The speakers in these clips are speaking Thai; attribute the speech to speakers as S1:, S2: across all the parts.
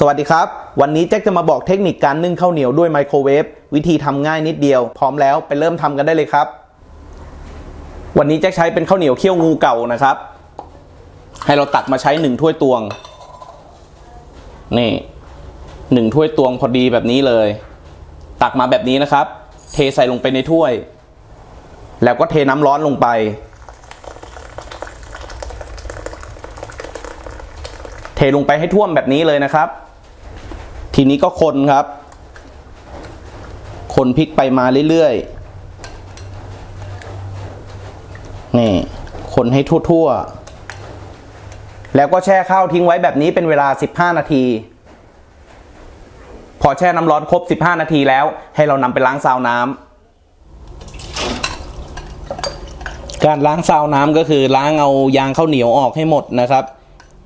S1: สวัสดีครับ วันนี้แจ็คจะมาบอกเทคนิคการนึ่งข้าวเหนียวด้วยไมโครเวฟวิธีทำง่ายนิดเดียว พร้อมแล้วไปเริ่มทำกันได้เลยครับ วันนี้แจ็คใช้เป็นข้าวเหนียวเคี่ยวงูเก่านะครับ ให้เราตักมาใช้หนึ่งถ้วยตวง นี่หนึ่งถ้วยตวงพอดีแบบนี้เลย ตักมาแบบนี้นะครับ เทใส่ลงไปในถ้วย แล้วก็เทน้ำร้อนลงไปเทลงไปให้ท่วมแบบนี้เลยนะครับ ทีนี้ก็คนครับ คนพลิกไปมาเรื่อยๆ นี่ คนให้ทั่วๆ แล้วก็แช่ข้าวทิ้งไว้แบบนี้เป็นเวลา 15 นาที พอแช่น้ำร้อนครบ 15 นาทีแล้ว ให้เรานำไปล้างซาวน้ำ การล้างซาวน้ำก็คือล้างเอายางข้าวเหนียวออกให้หมดนะครับ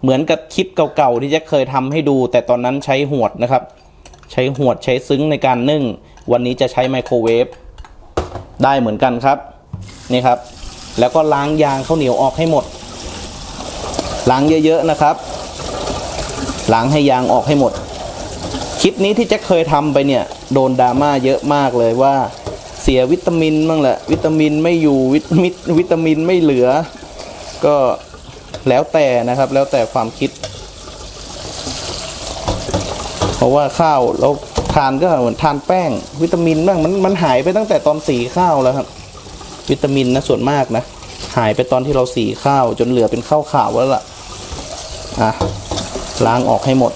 S1: เหมือนกับคลิปเก่าๆที่จะเคยทำให้ดู แต่ตอนนั้นใช้หวดนะครับ ใช้หวดใช้ซึ้งในการนึ่ง วันนี้จะใช้ไมโครเวฟได้เหมือนกันครับ นี่ครับ แล้วก็ล้างยางข้าวเหนียวออกให้หมด ล้างเยอะๆนะครับ ล้างให้ยางออกให้หมด คลิปนี้ที่จ็คเคยทำไปเนี่ย โดนดราม่าเยอะมากเลยว่าเสียวิตามินบ้างแหละ วิตามินไม่อยู่วิตมินวิตามินไม่เหลือ ก็ แล้วแต่นะครับ แล้วแต่ความคิด เพราะว่าข้าวเราทานก็เหมือนทานแป้ง วิตามินบ้างมันมันหายไปตั้งแต่ตอนสีข้าวแล้วครับ วิตามินนะส่วนมากนะหายไปตอนที่เราสีข้าว จนเหลือเป็นข้าวขาวแล้วล่ะอะล้างออกให้หมด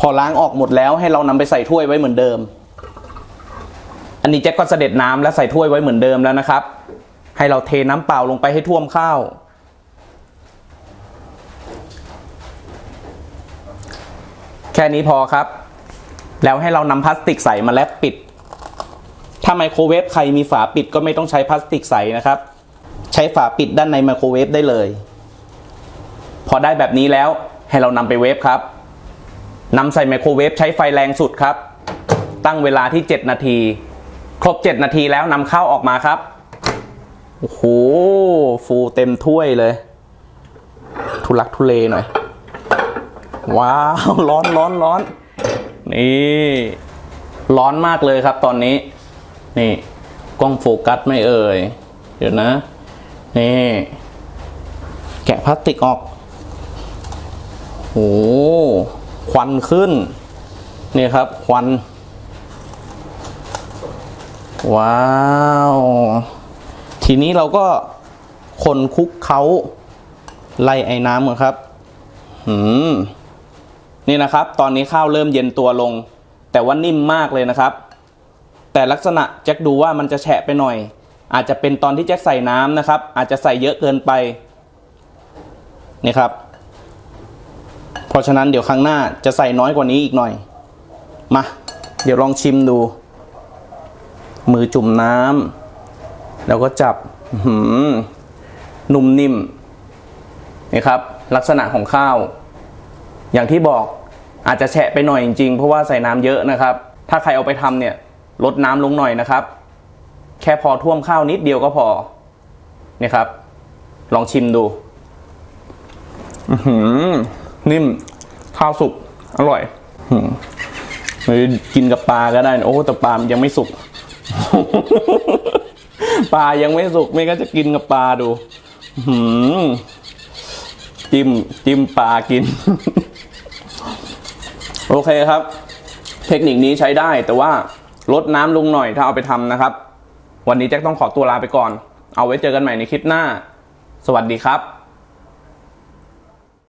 S1: พอล้างออกหมดแล้วให้เรานำไปใส่ถ้วยไว้เหมือนเดิม อันนี้แจ็คก็เสด็จน้ำและใส่ถ้วยไว้เหมือนเดิมแล้วนะครับ ให้เราเทน้ำเปล่าลงไปให้ท่วมข้าว แค่นี้พอครับ แล้วให้เรานำพลาสติกใสมาแลบปิด ถ้าไมโครเวฟใครมีฝาปิดก็ไม่ต้องใช้พลาสติกใสนะครับ ใช้ฝาปิดด้านในไมโครเวฟได้เลย พอได้แบบนี้แล้วให้เรานำไปเวฟครับนำใส่ไมโครเวฟใช้ไฟแรงสุดครับ ตั้งเวลาที่ 7 นาที ครบ 7 นาทีแล้วนำข้าวออกมาครับ โอ้โห ฟูเต็มถ้วยเลย ทุลักทุเลหน่อย ว้าว ร้อนร้อนร้อน นี่ ร้อนมากเลยครับตอนนี้ นี่ กล้องโฟกัสไม่เอ่ย เดี๋ยวนะ นี่ แกะพลาสติกออก โอ้ควันขึ้น นี่ครับ ควัน ว้าว ทีนี้เราก็คนคุกเขาไล่ไอ้น้ำครับ หืม นี่นะครับ ตอนนี้ข้าวเริ่มเย็นตัวลง แต่ว่านิ่มมากเลยนะครับ แต่ลักษณะแจ็คดูว่ามันจะแฉะไปหน่อย อาจจะเป็นตอนที่แจ็คใส่น้ำนะครับ อาจจะใส่เยอะเกินไปนี่ครับ เพราะฉะนั้นเดี๋ยวครั้งหน้าจะใส่น้อยกว่านี้อีกหน่อย มา เดี๋ยวลองชิมดู มือจุ่มน้ำ แล้วก็จับหืมนุ่มนิ่มนี่ครับ ลักษณะของข้าว อย่างที่บอกอาจจะแฉะไปหน่อยจริงๆ เพราะว่าใส่น้ำเยอะนะครับ ถ้าใครเอาไปทำเนี่ย ลดน้ำลงหน่อยนะครับ แค่พอท่วมข้าวนิดเดียวก็พอนี่ครับ ลองชิมดูอื้อหือนิ่ม ข้าวสุก อร่อยอื้อหือกินกับปลาก็ได้นะโอ้แต่ปลามันยังไม่สุก ปลายังไม่สุกไม่ก็จะกินกับปลาดูหืมจิ้มจิ้มปลากิน โอเคครับ เทคนิคนี้ใช้ได้แต่ว่าลดน้ำลงหน่อยถ้าเอาไปทำนะครับ วันนี้แจ็คต้องขอตัวลาไปก่อน เอาไว้เจอกันใหม่ในคลิปหน้า สวัสดีครับ